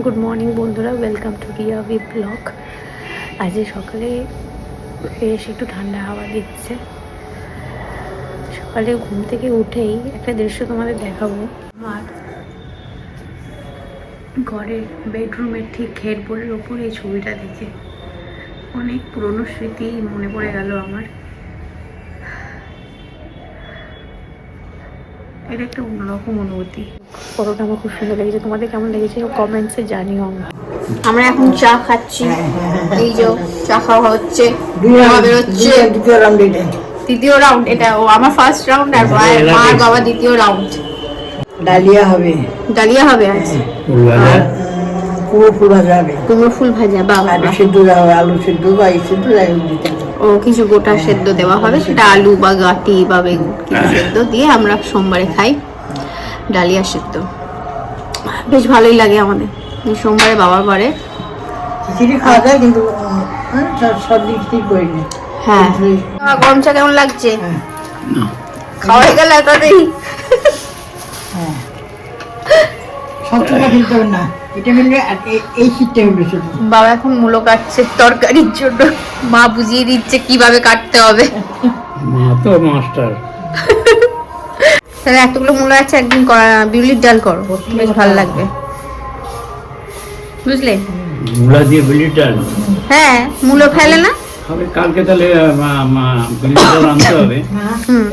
Good morning বন্ধুরা। Welcome to Riya vlog আজ সকালে বেশ একটু ঠান্ডা হাওয়া দিচ্ছে। সকালে ঘুম থেকে উঠেই একটা দৃশ্য তোমাদের দেখাবো। আমার ঘরের বেডরুমের ঠিক হেডবোর্ডের ওপর এই ছবিটা দেখে অনেক পুরনো স্মৃতি মনে পড়ে গেল আমার। এটা একটা অন্যরকম অনুভূতি। ফটোটা আমার খুব সুন্দর লেগেছে। তোমাদের কেমন লেগেছে কমেন্টসে জানিও আমরা এখন চা খাচ্ছি। এই যে চা খাওয়া হচ্ছে। রাউন্ড বেরোচ্ছে। দ্বিতীয় রাউন্ড এটা তৃতীয় রাউন্ড এটা ও আমার ফার্স্ট রাউন্ড আর মা- মা বাবা দ্বিতীয় রাউন্ড ডালিয়া হবে। ডালিয়া হবে আজ। আর কুমড়ো ফুল ভাজা হবে। কুমড়ো ফুল ভাজা বাবা আলু সিদ্ধ দেওয়া হবে আলু সিদ্ধ বা এই সিদ্ধ দিতে ও কিছু গোটা সেদ্ধ দেওয়া হবে। সেটা আলু বা গাটি বা বেগুন কিছু সেদ্ধ দিয়ে আমরা সোমবারে খাই। ডালিয়া সেদ্ধ। বেশ ভালোই লাগে আমাদের। এই সোমবারে বাবার বারে খিচুড়ি খাওয়া যায় কিন্তু হ্যাঁ, সব- দিক ঠিক করিনি হ্যাঁ। গরম চা কেমন লাগছে? হ্যাঁ। খাওয়া হয়ে গেল তাতেই হ্যাঁ। বাবা এখন মূলো কাটছে তরকারির জন্য। মা বুঝিয়ে দিচ্ছে কীভাবে কাটতে হবে। মা তো মাস্টার। তাহলে এতগুলো মূলো আছে একদিন করা- বিউলির ডাল করো। বেশ ভালো লাগবে। বুঝলে? মূলা দিয়ে বিলি ডাল? হ্যাঁ মূলো ফেলে না? কালকে তাহলে মা- মা- ডাল আনতে হবে। হ্যাঁ।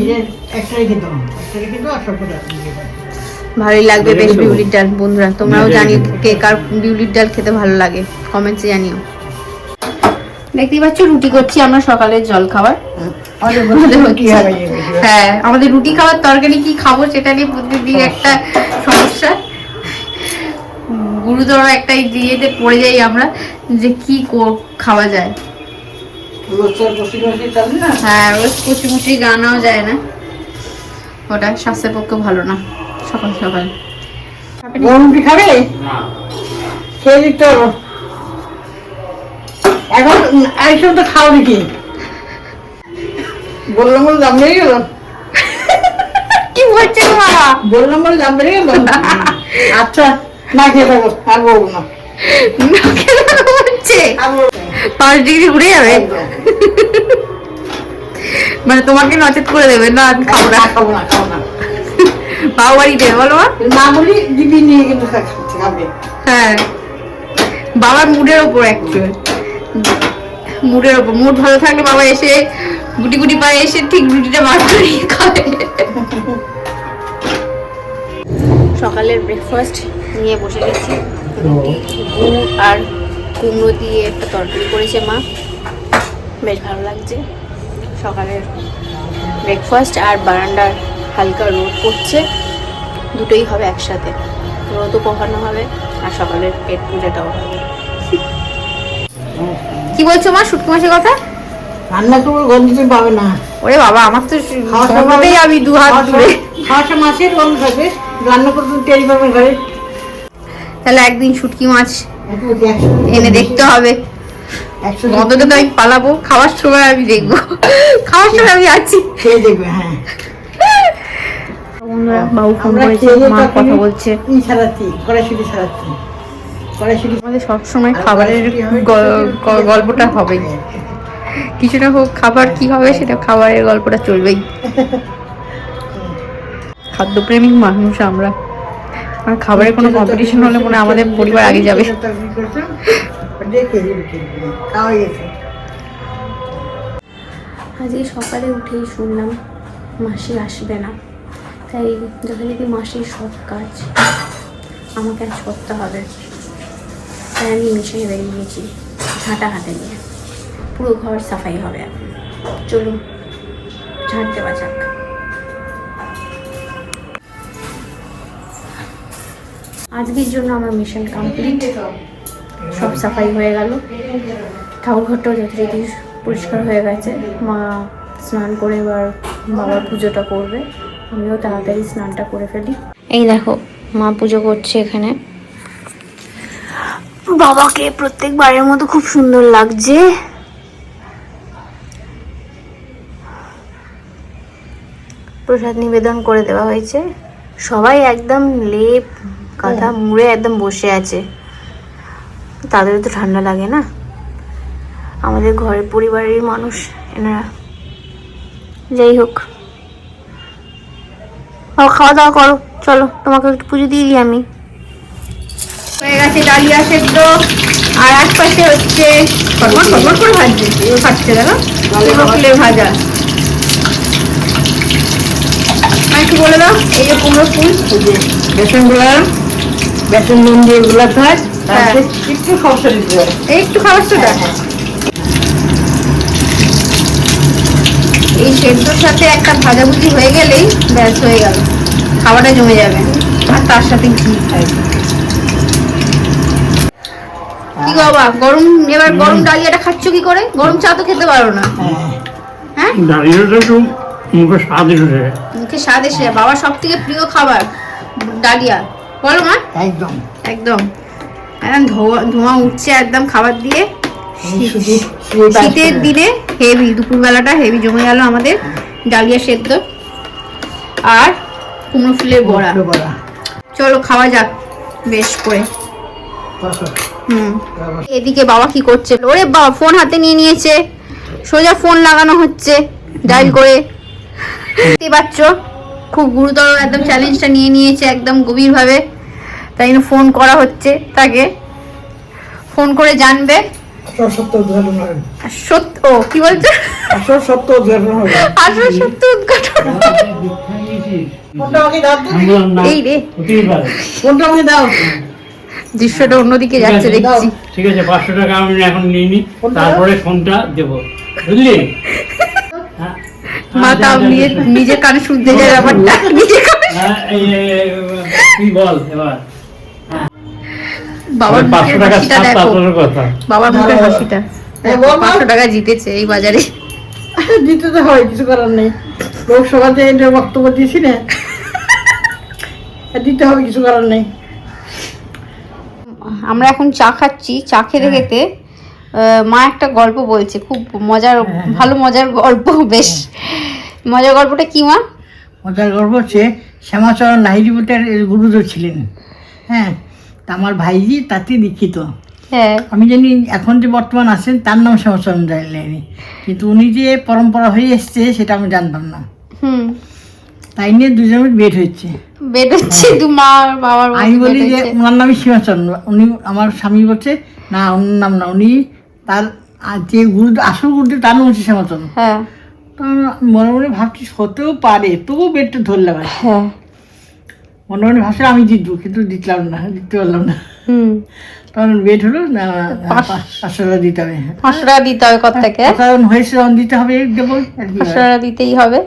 ভালোই লাগবে বেশ বিউলির ডাল বন্ধুরা। তোমরাও জানিও কে কার বিউলির ডাল খেতে ভালো লাগে। কমেন্টসে জানিও। দেখতেই পাচ্ছ রুটি করছি আমরা সকালের জল খাবার আমাদের বলতে কি। হবে? হ্যাঁ আমাদের রুটি খাওয়ার তরকারি কি খাব সেটা নিয়ে প্রতিদিন একটা সমস্যা। গুরুতর একটা ইয়েতে পড়ে যাই আমরা যে কি খাওয়া যায়। রোজকার বসে বসে চলে না? হ্যাঁ রোজ কুচি মুচি গানাও যায় না। ওটা স্বাস্থ্যের পক্ষে ভালো না সকাল খাবে? খেয়ে দিতে হবে। এখন এইসব তো খাও নাকি বললাম বলে দাম বেড়ে গেল। কি বলছে মা? বললাম বলে দাম বেড়ে গেল। আচ্ছা না খেয়ে থাকো আর বলব না। পাঁচ ডিগ্রি ঘুরে যাবে। মানে তোমাকে নচেত করে দেবে না আমি খাব না। খাব না খাব না। বাবু বাড়িতে বলো মা। না বলি দিবি নিয়ে কিন্তু খাবে। হ্যাঁ। বাবার মুডের ওপর অ্যাকচুয়াল মুডের মুড ভালো থাকলে বাবা এসে গুটি গুটি পায়ে এসে ঠিক রুটিটা মাছ করে খাবে। সকালের ব্রেকফাস্ট নিয়ে বসে গেছি। গুড় আর কুমড়ো দিয়ে একটা তরকারি করেছে মা। বেশ ভালো লাগছে। সকালের ব্রেকফাস্ট আর বারান্দার হালকা রোদ পড়ছে। দুটোই হবে একসাথে। রোদও পোহানো হবে আর সকালের পেট পুজোটাও হবে। কি বলছো মা? শুটকি মাছের কথা? রান্না করব গন্ধ তুমি পাবে না। ওরে বাবা আমার তো সকালেই আমি দু হাত খাওয়ার সময় মাছের গন্ধ থাকবে রান্না করতে টেরি পাবে ঘরে। তাহলে একদিন শুটকি মাছ এনে দেখতে হবে। তো আমি পালাবো। খাওয়ার সময় আমি দেখব। খাওয়ার সময় আমি আছি। খেয়ে দেখবে হ্যাঁ। বাবু ফোন করেছে মা কথা বলছে। ছাড়াচ্ছি কড়াইশুটি সবসময় খাবারের গল্পটা হবেই কিছুটা হোক, খাবার কি হবে সেটা খাবারের গল্পটা চলবেই। খাদ্যপ্রেমিক মানুষ আমরা। আর খাবারের কোনো কম্পিটিশন হলে মনে আমাদের পরিবার আগে যাবে। আজকে সকালে উঠেই শুনলাম, মাসি আসবে না। তাই যথারীতি মাসির সব কাজ আমাকে আজ করতে হবে। তাই আমি মিশনে বেরিয়ে গেছি ঝাঁটা হাতে নিয়ে পুরো ঘর সাফাই হবে এখন। চলুন ঝাঁট দেওয়া যাক আজকের জন্য আমার মিশন কমপ্লিট সব সাফাই হয়ে গেল। ঠাকুর ঘরটাও যথারীতি পরিষ্কার হয়ে গেছে। মা স্নান করে এবার বাবার পুজোটা করবে। আমিও তাড়াতাড়ি স্নানটা করে ফেলি। এই দেখো, মা পুজো করছে এখানে। বাবাকে প্রত্যেকবারের মতো খুব সুন্দর লাগছে। প্রসাদ নিবেদন করে দেওয়া হয়েছে। সবাই একদম লেপ কাঁথা মুড়ে একদম বসে আছে। তাদেরও তো ঠান্ডা লাগে না। আমাদের ঘরের পরিবারেরই মানুষ এনারা। যাই হোক। খাওয়া দাওয়া করো। চলো তোমাকে একটু পুজো দিয়ে দিই আমি। হয়ে গেছে ডালিয়া সেদ্ধ। আর এক পাশে হচ্ছে ফটফট ফটফট করে ভাজছে। ভাজছে দেখো ভাজা। আর একটু বলে দাও এই যে কুমড়ো ফুল বেসনগুলা বেসন নুন দিয়ে গুলাতে হয়। একটু দিতে হয় এই একটু খাবার সোডা এই সেদ্ধর সাথে একটা ভাজাভুজি হয়ে গেলেই ব্যাস হয়ে গেল। খাবারটা জমে যাবে। আর তার সাথে ঘি খাই বাবা গরম এবার গরম ডালিয়াটা খাচ্ছ কি করে? গরম চা তো খেতে পারো না। হ্যাঁ? দাঁড়িয়েটা একটু মুখে স্বাদ এসেছে। মুখে স্বাদ এসে। বাবার সব থেকে প্রিয় খাবার ডালিয়া। বলো মা। একদম। একদম। একদম ধোঁয়া ধোঁয়া উঠছে একদম খাবার দিয়ে। শীতের দিনে হেভি দুপুরবেলাটা হেভি জমে গেল আমাদের ডালিয়া সেদ্ধ। আর কুমড়ো ফুলের বড়া। চলো খাওয়া যাক বেশ করে। হুম। এদিকে বাবা কি করছে? ওরে বাবা ফোন হাতে নিয়ে নিয়েছে। সোজা ফোন লাগানো হচ্ছে ডাইল করে। দেখতে পাচ্ছ খুব গুরুতর একদম চ্যালেঞ্জটা নিয়ে নিয়েছে একদম গভীরভাবে। তাই জন্য ফোন করা হচ্ছে তাকে। ফোন করে জানবে। সত্য কি বলছো? আসল সত্য উদ্ঘাটন হবে আসল উদ্ঘাটন এই রে। ফোনটা আমাকে দাও। দৃশ্যটা অন্যদিকে যাচ্ছে দেখছি। ঠিক আছে পাঁচশো টাকা আমি এখন নিয়ে নিই ফোনটা তারপরে ফোনটা দেবো। বুঝলি? হ্যাঁ, মা তাও আচ্ছা, নিজের আচ্ছা। কানে শুনতে যায় ব্যাপারটা। হ্যাঁ, এই, তুই বল এবার। বাবার পাঁচশো মুখের হাসিটা দেখো। বাবার মুখের। হাসিটা। পাঁচশো টাকা জিতেছে এই বাজারে। দিতে তো হয় কিছু করার নেই। লোকসভাতে এটা বক্তব্য দিয়েছি না দিতে হবে কিছু করার নেই। আমরা এখন চা খাচ্ছি চা খেতে খেতে মা একটা গল্প বলছে খুব মজার ভালো মজার গল্প বেশ। মজার গল্পটা কি মা? মজার গল্প হচ্ছে শ্যামাচরণ এক গুরুদেব ছিলেন। হ্যাঁ তা আমার ভাইজি তাতে দীক্ষিত। হ্যাঁ। আমি জানি এখন যে বর্তমান আছেন তার নাম শ্যামাচরণ লাহিড়ি কিন্তু উনি যে পরম্পরা হয়ে এসছে সেটা আমি জানতাম না। হুম। তাই নিয়ে দুজনের বেড হচ্ছে হচ্ছে দু মা বাবার আমি বলি যে ওনার নামই সীমাচন্দ্র উনি আমার স্বামী বলছে না ওনার নাম না। উনি তার যে গুরু আসল গুরুদেব তার নাম হচ্ছে শ্যামাচন্দ্র হ্যাঁ। মনে মনে ভাবছি হতেও পারে তবু বেডটা ধরলাম হ্যাঁ। মনে মনে ভাবছি আমি জিতবো কিন্তু জিতলাম না জিততে পারলাম না। তখন বেড হলো না পাঁচশো টাকা দিতে হবে। পাঁচশো টাকা দিতে হবে কত থেকে? কারণ হয়েছে তখন দিতে হবে দেবো পাঁচশো টাকা দিতেই হবে।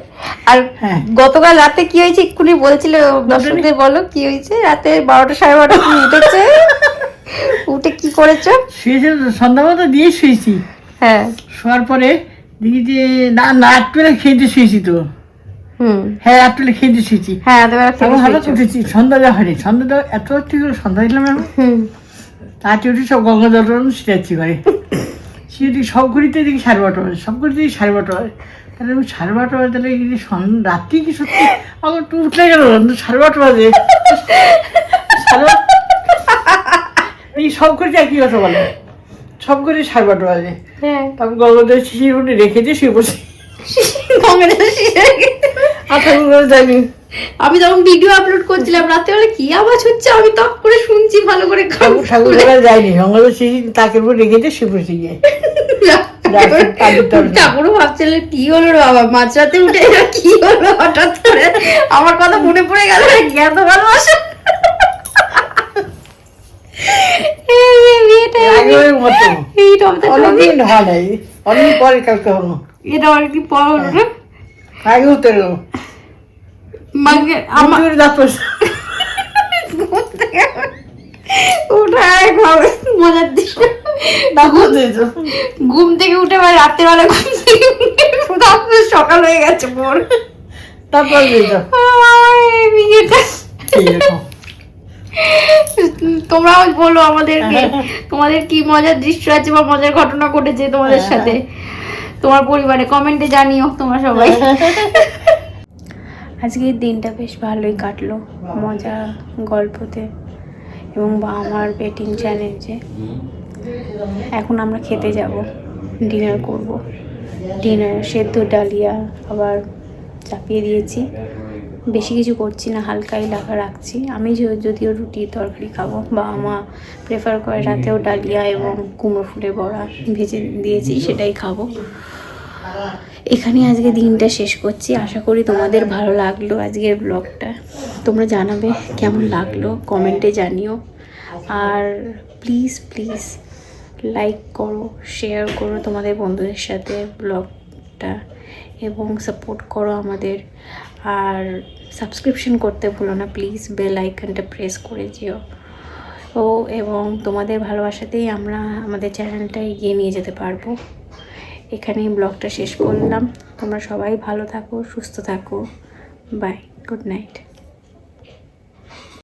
আর হ্যাঁ। গতকাল রাতে কি হয়েছে এক্ষুনি বলছিল দর্শকদের বলো কি হয়েছে? রাতে বারোটা সাড়ে বারোটা উঠেছে? উঠে কি করেছ? শুয়েছে সন্ধ্যা মতো দিয়ে শুয়েছি। হ্যাঁ। শোয়ার পরে দেখি যে না না রাত্রে খেতে শুয়েছি তো। হ্যাঁ রাত্রে খেতে শুয়েছি হ্যাঁ হঠাৎ উঠেছি সন্ধ্যা হয়নি। সন্ধ্যা দেওয়া এত ঠিক সন্ধ্যা দিলাম আমি? হুম। তাতে উঠে সব গঙ্গা জল সেটাচ্ছি করে সে দেখি সব ঘড়িতে দেখি সাড়ে বারোটা বাজে। সব ঘড়িতে দেখি সাড়ে বারোটা বাজে। তাহলে আমি সাড়ে বারোটা বাজে তাহলে রাত্রি কি সত্যি? আমার একটু উঠলে গেল সাড়ে বারোটা বাজে। সাড়ে এই সব ঘড়িতে একই কথা বলে। সব ঘড়ি সাড়ে বারোটা বাজে। হ্যাঁ। তারপর গঙ্গা জল শিশির উঠে রেখে দিয়ে শুয়ে পড়ছি। আর ঠাকুর ঘরে যাইনি। আমি যখন ভিডিও আপলোড করছিলাম রাতে বেলা কি আওয়াজ হচ্ছে? আমি তখন করে শুনছি ভালো করে ঠাকুর ঠাকুর যাইনি। গঙ্গা জল তাকের উপর রেখে দিয়ে শুয়ে পড়ছি গিয়ে। ঠাকুরও ভাবছিলেন কি হলো রে বাবা? মাঝরাতে উঠে কি হলো হঠাৎ করে? আমার কথা মনে পড়ে গেল জ্ঞাত ভালোবাসা? অনেকদিন হয় অনেক পরে কালকে হলো এটা অনেক পর হলো না মাকে আমার দাঁত ওটা একভাবে মজার দৃশ্য। ঘুম থেকে উঠে আবার রাতের বেলা ঘুম থেকে উঠে সকাল হয়ে গেছে ভোর। তারপর তোমরাও বলো আমাদেরকে তোমাদের কি মজার দৃশ্য আছে বা মজার ঘটনা ঘটেছে তোমাদের সাথে? তোমার পরিবারে কমেন্টে জানিও তোমরা সবাই। আজকের দিনটা বেশ ভালোই কাটলো। মজা, গল্পতে এবং বা আমার বেটিং চ্যালেঞ্জে এখন আমরা খেতে যাব ডিনার করব। ডিনার সেদ্ধ ডালিয়া আবার চাপিয়ে দিয়েছি। বেশি কিছু করছি না, হালকাই লাগা রাখছি। আমি যদিও রুটি তরকারি খাব, বাবা মা প্রেফার করে রাতেও ডালিয়া এবং কুমড়ো ফুলের বড়া ভেজে দিয়েছি, সেটাই খাব। এখানে আজকে দিনটা শেষ করছি। আশা করি তোমাদের ভালো লাগল আজকের ব্লগটা। তোমরা জানাবে কেমন লাগল, কমেন্টে জানিও। আর প্লিজ প্লিজ লাইক করো শেয়ার করো তোমাদের বন্ধুদের সাথে ব্লগটা এবং সাপোর্ট করো আমাদের। আর সাবস্ক্রিপশন করতে ভুলো না প্লিজ বেল আইকনটা প্রেস করে দিও ও, এবং তোমাদের ভালোবাসাতেই আমরা আমাদের চ্যানেলটা এগিয়ে নিয়ে যেতে পারব। এখানেই ব্লগটা শেষ করলাম। তোমরা সবাই ভালো থাকো সুস্থ থাকো। Bye good night